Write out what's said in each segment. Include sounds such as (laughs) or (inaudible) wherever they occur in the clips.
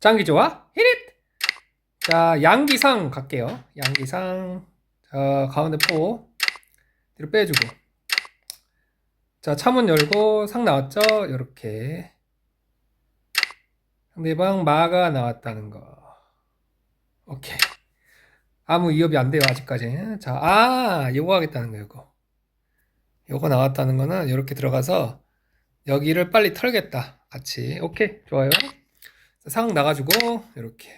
장기 좋아? 히릿! 자, 양기상 갈게요. 양기상. 자, 가운데 포. 뒤로 빼주고. 자, 차문 열고 상 나왔죠? 요렇게. 상대방 마가 나왔다는 거. 오케이. 아무 위협이 안 돼요, 아직까지. 자, 아, 요거 하겠다는 거, 요거. 요거 나왔다는 거는 요렇게 들어가서 여기를 빨리 털겠다. 같이. 오케이. 좋아요. 상 나가지고 이렇게.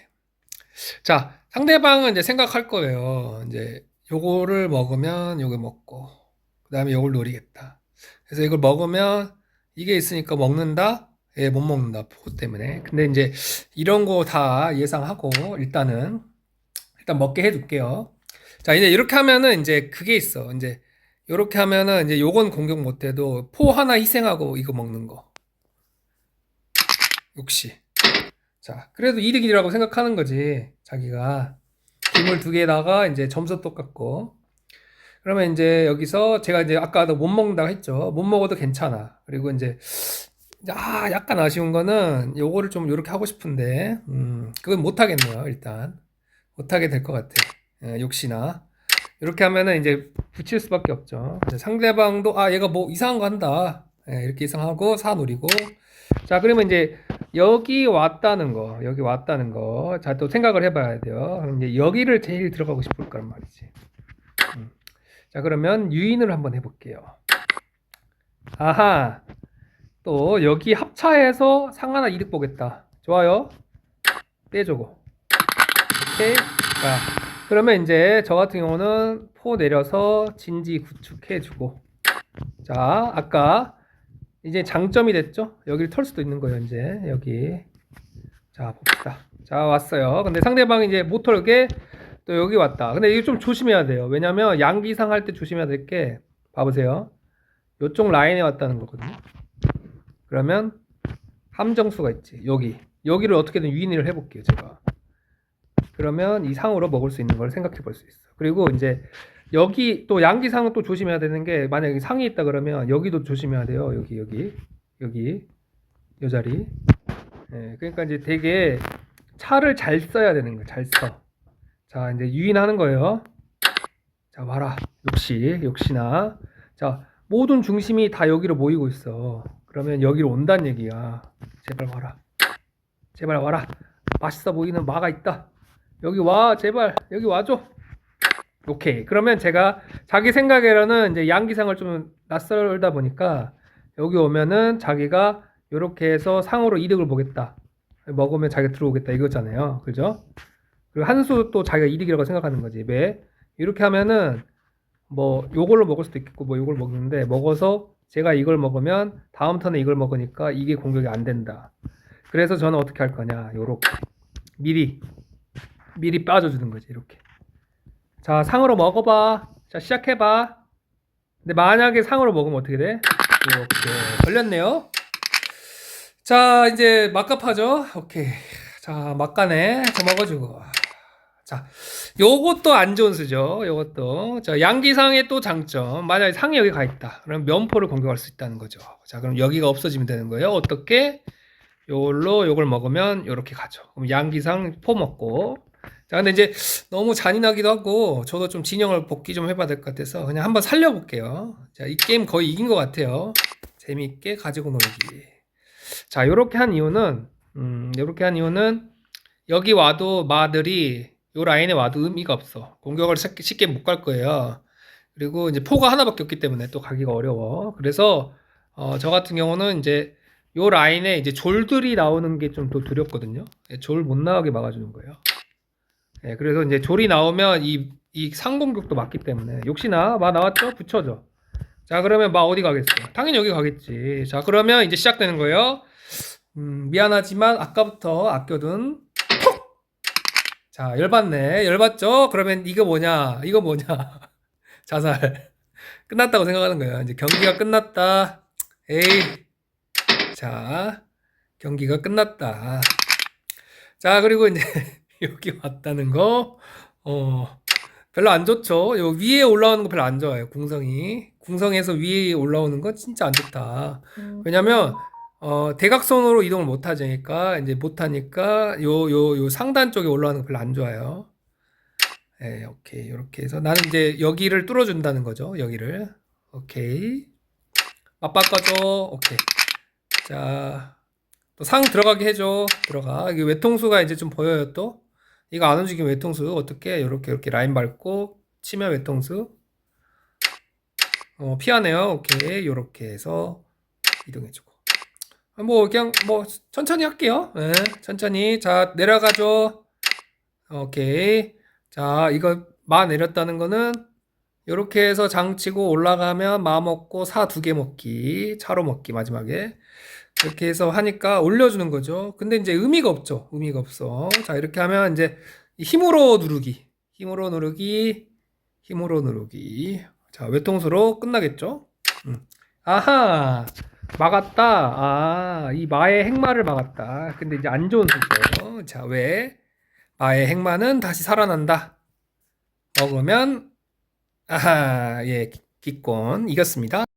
자 상대방은 이제 생각할 거예요. 이제 요거를 먹으면 요거 먹고 그 다음에 요걸 노리겠다. 그래서 이걸 먹으면 이게 있으니까 먹는다? 예, 못 먹는다. 포 때문에. 근데 이제 이런 거 다 예상하고 일단은 일단 먹게 해둘게요. 자 이제 이렇게 하면은 이제 그게 있어. 이제 요렇게 하면은 이제 요건 공격 못해도 포 하나 희생하고 이거 먹는 거. 역시 자, 그래도 이득이라고 생각하는 거지. 자기가 기물 두 개에다가 이제 점수 똑같고. 그러면 이제 여기서 제가 이제 아까도 못 먹는다고 했죠. 못 먹어도 괜찮아. 그리고 이제 아, 약간 아쉬운 거는 요거를 좀 이렇게 하고 싶은데, 음, 그건 못 하겠네요. 일단 못 하게 될 것 같아. 예, 역시나 이렇게 하면은 이제 붙일 수밖에 없죠. 상대방도 아, 얘가 뭐 이상한 거 한다. 예, 이렇게 이상하고 사 노리고. 자, 그러면 이제 여기 왔다는 거, 여기 왔다는 거. 자, 또 생각을 해봐야 돼요. 이제 여기를 제일 들어가고 싶을 거란 말이지. 음. 자, 그러면 유인을 한번 해볼게요. 아하. 또 여기 합차해서 상 하나 이득 보겠다. 좋아요. 빼주고. 오케이. 자, 그러면 이제 저 같은 경우는 포 내려서 진지 구축해주고. 자, 아까 이제 장점이 됐죠? 여기를 털 수도 있는 거예요, 이제. 여기. 자, 봅시다. 자, 왔어요. 근데 상대방이 이제 못 털게 또 여기 왔다. 근데 이게 좀 조심해야 돼요. 왜냐면 양기상 할 때 조심해야 될 게, 봐보세요. 요쪽 라인에 왔다는 거거든요. 그러면 함정수가 있지. 여기. 여기를 어떻게든 유인을 해볼게요, 제가. 그러면 이 상으로 먹을 수 있는 걸 생각해 볼 수 있어. 그리고 이제 여기 또 양기상은 또 조심해야 되는 게 만약에 상이 있다 그러면 여기도 조심해야 돼요. 여기 여기 여기 요 자리. 예, 그러니까 이제 되게 차를 잘 써야 되는 거예요. 잘 써. 자 이제 유인하는 거예요. 자 와라. 역시 역시나. 자 모든 중심이 다 여기로 모이고 있어. 그러면 여기로 온다는 얘기야. 제발 와라. 제발 와라. 맛있어 보이는 마가 있다. 여기 와 제발 여기 와줘. 오케이. 그러면 제가 자기 생각에는 이제 양기상을 좀 낯설다 보니까 여기 오면은 자기가 이렇게 해서 상으로 이득을 보겠다. 먹으면 자기가 들어오겠다 이거잖아요. 그죠? 그리고 한 수 또 자기가 이득이라고 생각하는 거지. 왜? 이렇게 하면은 뭐 요걸로 먹을 수도 있겠고 뭐 요걸 먹는데 먹어서 제가 이걸 먹으면 다음 턴에 이걸 먹으니까 이게 공격이 안 된다. 그래서 저는 어떻게 할 거냐. 요렇게 미리 미리 빠져주는 거지. 이렇게. 자, 상으로 먹어봐. 자, 시작해봐. 근데 만약에 상으로 먹으면 어떻게 돼? 이렇게 걸렸네요. 자, 이제 막갑하죠? 오케이. 자, 막간에 자, 먹어주고. 자, 요것도 안 좋은 수죠. 요것도. 자, 양기상의 또 장점. 만약에 상이 여기 가 있다. 그럼 면포를 공격할 수 있다는 거죠. 자, 그럼 여기가 없어지면 되는 거예요. 어떻게? 요걸로 요걸 먹으면 요렇게 가죠. 그럼 양기상 포 먹고. 자, 근데 이제 너무 잔인하기도 하고, 저도 좀 진영을 복귀 좀 해봐야 될 것 같아서, 그냥 한번 살려볼게요. 자, 이 게임 거의 이긴 것 같아요. 재미있게 가지고 놀기. 자, 요렇게 한 이유는, 음, 요렇게 한 이유는, 여기 와도 마들이, 요 라인에 와도 의미가 없어. 공격을 쉽게, 못 갈 거예요. 그리고 이제 포가 하나밖에 없기 때문에 또 가기가 어려워. 그래서, 어, 저 같은 경우는 이제, 요 라인에 이제 졸들이 나오는 게 좀 더 두렵거든요. 예, 졸못 나가게 막아주는 거예요. 예, 그래서 이제 졸이 나오면 이, 이 상공격도 맞기 때문에 역시나 마 나왔죠? 붙여줘. 자, 그러면 마 어디 가겠어? 당연히 여기 가겠지. 자, 그러면 이제 시작되는 거예요. 음, 미안하지만 아까부터 아껴둔 톡! 자, 열받네. 열받죠? 그러면 이거 뭐냐? 이거 뭐냐? (laughs) 자살. 끝났다고 생각하는 거예요. 이제 경기가 끝났다. 에이. 자, 경기가 끝났다. 자, 그리고 이제 (laughs) (laughs) 여기 왔다는 거, 어, 별로 안 좋죠. 요 위에 올라오는 거 별로 안 좋아요. 궁성이. 궁성에서 위에 올라오는 거 진짜 안 좋다. 음. 왜냐면, 어, 대각선으로 이동을 못 하니까, 이제 못 하니까, 요, 요, 요 상단 쪽에 올라가는 거 별로 안 좋아요. 예, 오케이. 이렇게 해서 나는 이제 여기를 뚫어준다는 거죠. 여기를. 오케이. 맞바꿔줘. 오케이. 자, 또 상 들어가게 해줘. 들어가. 이게 외통수가 이제 좀 보여요, 또. 이거 안 움직이면 외통수. 어떻게? 이렇게, 이렇게 라인 밟고, 치면 외통수. 어, 피하네요. 오케이. 요렇게 해서 이동해주고. 아, 뭐, 그냥, 뭐, 천천히 할게요. 예, 천천히. 자, 내려가죠. 오케이. 자, 이거 마 내렸다는 거는 요렇게 해서 장치고 올라가면 마 먹고 사 두 개 먹기. 차로 먹기, 마지막에. 이렇게 해서 하니까 올려주는 거죠. 근데 이제 의미가 없죠. 의미가 없어. 자, 이렇게 하면 이제 힘으로 누르기. 힘으로 누르기. 힘으로 누르기. 자, 외통수로 끝나겠죠? 음. 아하! 막았다. 아, 이 마의 행마를 막았다. 근데 이제 안 좋은 수죠. 자, 왜? 마의 행마는 다시 살아난다. 먹으면, 아하, 예, 기권 이겼습니다.